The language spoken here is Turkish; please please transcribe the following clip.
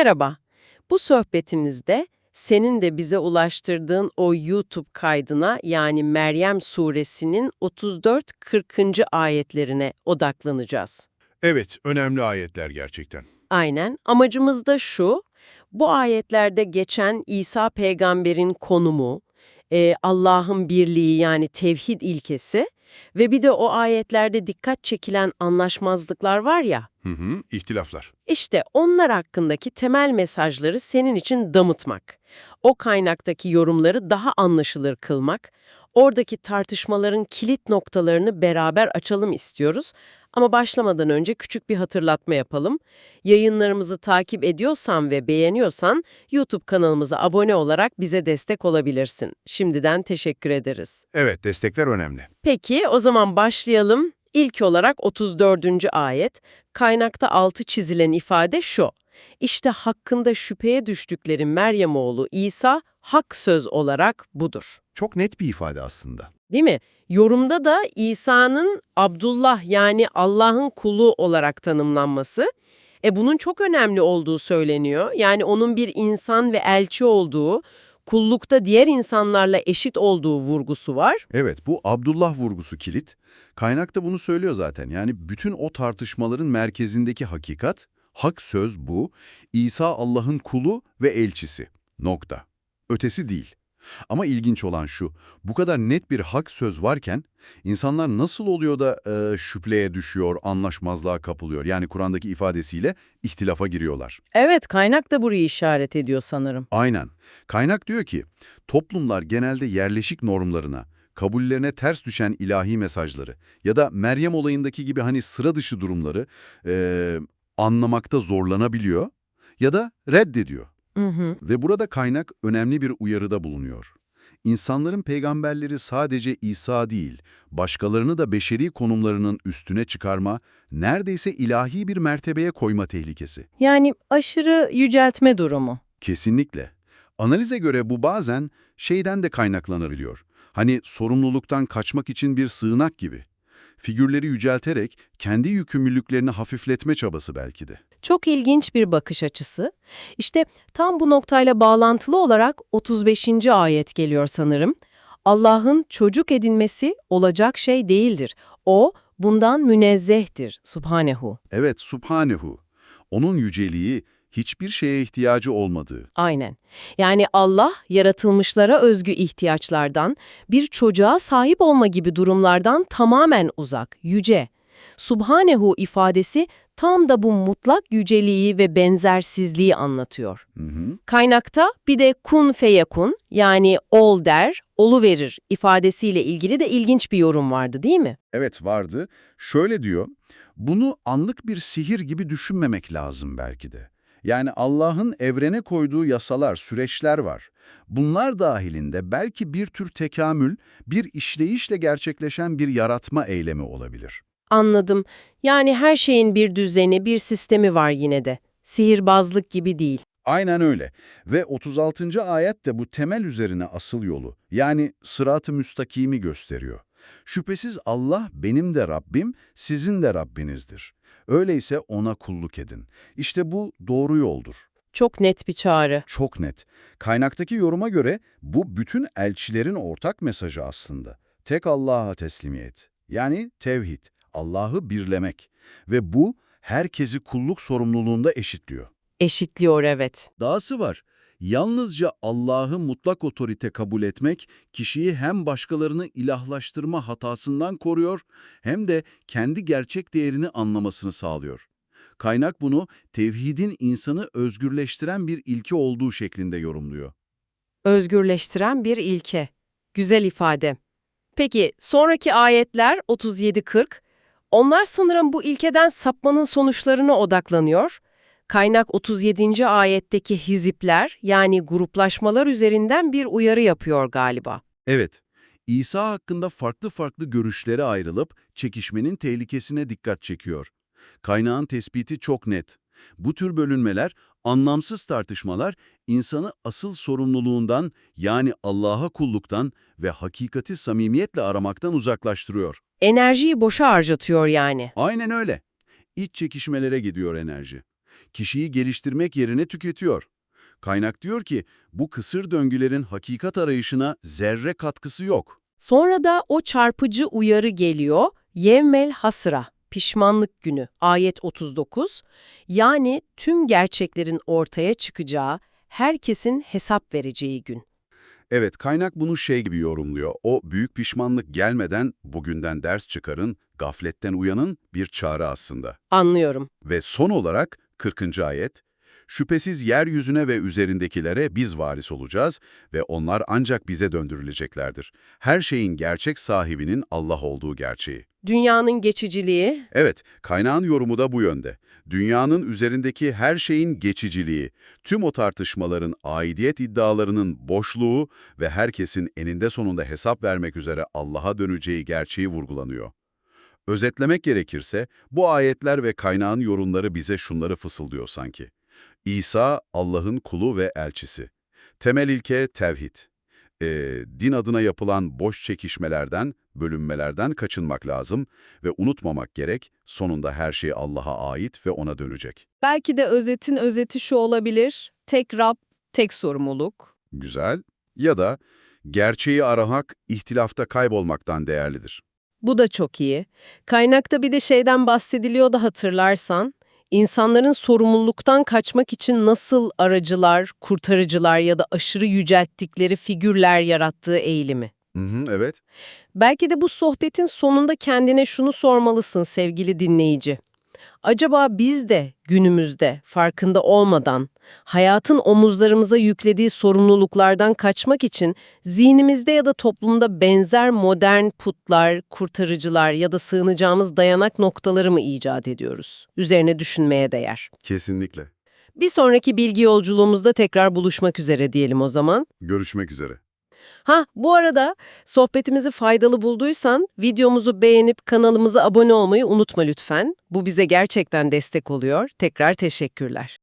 Merhaba. Bu sohbetimizde senin de bize ulaştırdığın o YouTube kaydına yani Meryem suresinin 34-40. ayetlerine odaklanacağız. Evet, önemli ayetler gerçekten. Aynen. Amacımız da şu, bu ayetlerde geçen İsa peygamberin konumu, e, Allah'ın birliği yani tevhid ilkesi. Ve bir de o ayetlerde dikkat çekilen anlaşmazlıklar var ya, Hı hı, ihtilaflar. İşte onlar hakkındaki temel mesajları senin için damıtmak, o kaynaktaki yorumları daha anlaşılır kılmak, oradaki tartışmaların kilit noktalarını beraber açalım istiyoruz. Ama başlamadan önce küçük bir hatırlatma yapalım. Yayınlarımızı takip ediyorsan ve beğeniyorsan YouTube kanalımıza abone olarak bize destek olabilirsin. Şimdiden teşekkür ederiz. Evet, destekler önemli. Peki o zaman başlayalım. İlk olarak 34. ayet, kaynakta altı çizilen ifade şu. İşte hakkında şüpheye düştükleri Meryem oğlu İsa hak söz olarak budur. Çok net bir ifade aslında. Değil mi? Yorumda da İsa'nın Abdullah yani Allah'ın kulu olarak tanımlanması, e bunun çok önemli olduğu söyleniyor. Yani onun bir insan ve elçi olduğu, kullukta diğer insanlarla eşit olduğu vurgusu var. Evet, bu Abdullah vurgusu kilit. Kaynakta bunu söylüyor zaten. Yani bütün o tartışmaların merkezindeki hakikat, hak söz bu, İsa Allah'ın kulu ve elçisi. Nokta. Ötesi değil. Ama ilginç olan şu, bu kadar net bir hak söz varken, insanlar nasıl oluyor da e, şüpheye düşüyor, anlaşmazlığa kapılıyor? Yani Kur'an'daki ifadesiyle ihtilafa giriyorlar. Evet, kaynak da burayı işaret ediyor sanırım. Aynen. Kaynak diyor ki, toplumlar genelde yerleşik normlarına, kabullerine ters düşen ilahi mesajları ya da Meryem olayındaki gibi hani sıra dışı durumları eee, anlamakta zorlanabiliyor ya da reddediyor. Hı hı. Ve burada kaynak önemli bir uyarıda bulunuyor. İnsanların peygamberleri sadece İsa değil, başkalarını da beşeri konumlarının üstüne çıkarma, neredeyse ilahi bir mertebeye koyma tehlikesi. Yani aşırı yüceltme durumu. Kesinlikle. Analize göre bu bazen şeyden de kaynaklanabiliyor. Hani sorumluluktan kaçmak için bir sığınak gibi. Figürleri yücelterek kendi yükümlülüklerini hafifletme çabası belki de. Çok ilginç bir bakış açısı. İşte tam bu noktayla bağlantılı olarak 35. ayet geliyor sanırım. Allah'ın çocuk edinmesi olacak şey değildir. O bundan münezzehtir. Subhanehu. Evet, Subhanehu. Onun yüceliği hiçbir şeye ihtiyacı olmadığı. Aynen. Yani Allah yaratılmışlara özgü ihtiyaçlardan, bir çocuğa sahip olma gibi durumlardan tamamen uzak, yüce. Subhanehu ifadesi tam da bu mutlak yüceliği ve benzersizliği anlatıyor. Hı hı. Kaynakta bir de kun feyekun yani ol der, olu verir ifadesiyle ilgili de ilginç bir yorum vardı değil mi? Evet vardı. Şöyle diyor, bunu anlık bir sihir gibi düşünmemek lazım belki de. Yani Allah'ın evrene koyduğu yasalar, süreçler var. Bunlar dahilinde belki bir tür tekamül, bir işleyişle gerçekleşen bir yaratma eylemi olabilir. Anladım. Yani her şeyin bir düzeni, bir sistemi var yine de. Sihirbazlık gibi değil. Aynen öyle. Ve 36. ayet de bu temel üzerine asıl yolu, yani sırat-ı müstakimi gösteriyor. Şüphesiz Allah benim de Rabbim, sizin de Rabbinizdir. Öyleyse ona kulluk edin. İşte bu doğru yoldur. Çok net bir çağrı. Çok net. Kaynaktaki yoruma göre bu bütün elçilerin ortak mesajı aslında. Tek Allah'a teslimiyet. Yani tevhid, Allah'ı birlemek. Ve bu herkesi kulluk sorumluluğunda eşitliyor. Eşitliyor evet. Dahası var. Yalnızca Allah'ı mutlak otorite kabul etmek, kişiyi hem başkalarını ilahlaştırma hatasından koruyor, hem de kendi gerçek değerini anlamasını sağlıyor. Kaynak bunu tevhidin insanı özgürleştiren bir ilke olduğu şeklinde yorumluyor. Özgürleştiren bir ilke. Güzel ifade. Peki sonraki ayetler 37-40. Onlar sanırım bu ilkeden sapmanın sonuçlarına odaklanıyor. Kaynak 37. ayetteki hizipler yani gruplaşmalar üzerinden bir uyarı yapıyor galiba. Evet, İsa hakkında farklı farklı görüşlere ayrılıp çekişmenin tehlikesine dikkat çekiyor. Kaynağın tespiti çok net. Bu tür bölünmeler, anlamsız tartışmalar insanı asıl sorumluluğundan yani Allah'a kulluktan ve hakikati samimiyetle aramaktan uzaklaştırıyor. Enerjiyi boşa harcatıyor yani. Aynen öyle. İç çekişmelere gidiyor enerji. Kişiyi geliştirmek yerine tüketiyor. Kaynak diyor ki bu kısır döngülerin hakikat arayışına zerre katkısı yok. Sonra da o çarpıcı uyarı geliyor. Yevmel hasra, pişmanlık günü, ayet 39. Yani tüm gerçeklerin ortaya çıkacağı, herkesin hesap vereceği gün. Evet, kaynak bunu şey gibi yorumluyor. O büyük pişmanlık gelmeden bugünden ders çıkarın, gafletten uyanın bir çağrı aslında. Anlıyorum. Ve son olarak 40. ayet, Şüphesiz yeryüzüne ve üzerindekilere biz varis olacağız ve onlar ancak bize döndürüleceklerdir. Her şeyin gerçek sahibinin Allah olduğu gerçeği. Dünyanın geçiciliği, Evet, kaynağın yorumu da bu yönde. Dünyanın üzerindeki her şeyin geçiciliği, tüm o tartışmaların, aidiyet iddialarının boşluğu ve herkesin eninde sonunda hesap vermek üzere Allah'a döneceği gerçeği vurgulanıyor. Özetlemek gerekirse, bu ayetler ve kaynağın yorumları bize şunları fısıldıyor sanki. İsa, Allah'ın kulu ve elçisi. Temel ilke tevhid. Ee, din adına yapılan boş çekişmelerden, bölünmelerden kaçınmak lazım ve unutmamak gerek, sonunda her şey Allah'a ait ve ona dönecek. Belki de özetin özeti şu olabilir. Tek Rab, tek sorumluluk. Güzel. Ya da gerçeği aramak, ihtilafta kaybolmaktan değerlidir. Bu da çok iyi. Kaynakta bir de şeyden bahsediliyor da hatırlarsan, insanların sorumluluktan kaçmak için nasıl aracılar, kurtarıcılar ya da aşırı yücelttikleri figürler yarattığı eğilimi. Hı hı, evet. Belki de bu sohbetin sonunda kendine şunu sormalısın sevgili dinleyici. Acaba biz de günümüzde farkında olmadan hayatın omuzlarımıza yüklediği sorumluluklardan kaçmak için zihnimizde ya da toplumda benzer modern putlar, kurtarıcılar ya da sığınacağımız dayanak noktaları mı icat ediyoruz? Üzerine düşünmeye değer. Kesinlikle. Bir sonraki bilgi yolculuğumuzda tekrar buluşmak üzere diyelim o zaman. Görüşmek üzere. Ha, bu arada sohbetimizi faydalı bulduysan videomuzu beğenip kanalımıza abone olmayı unutma lütfen. Bu bize gerçekten destek oluyor. Tekrar teşekkürler.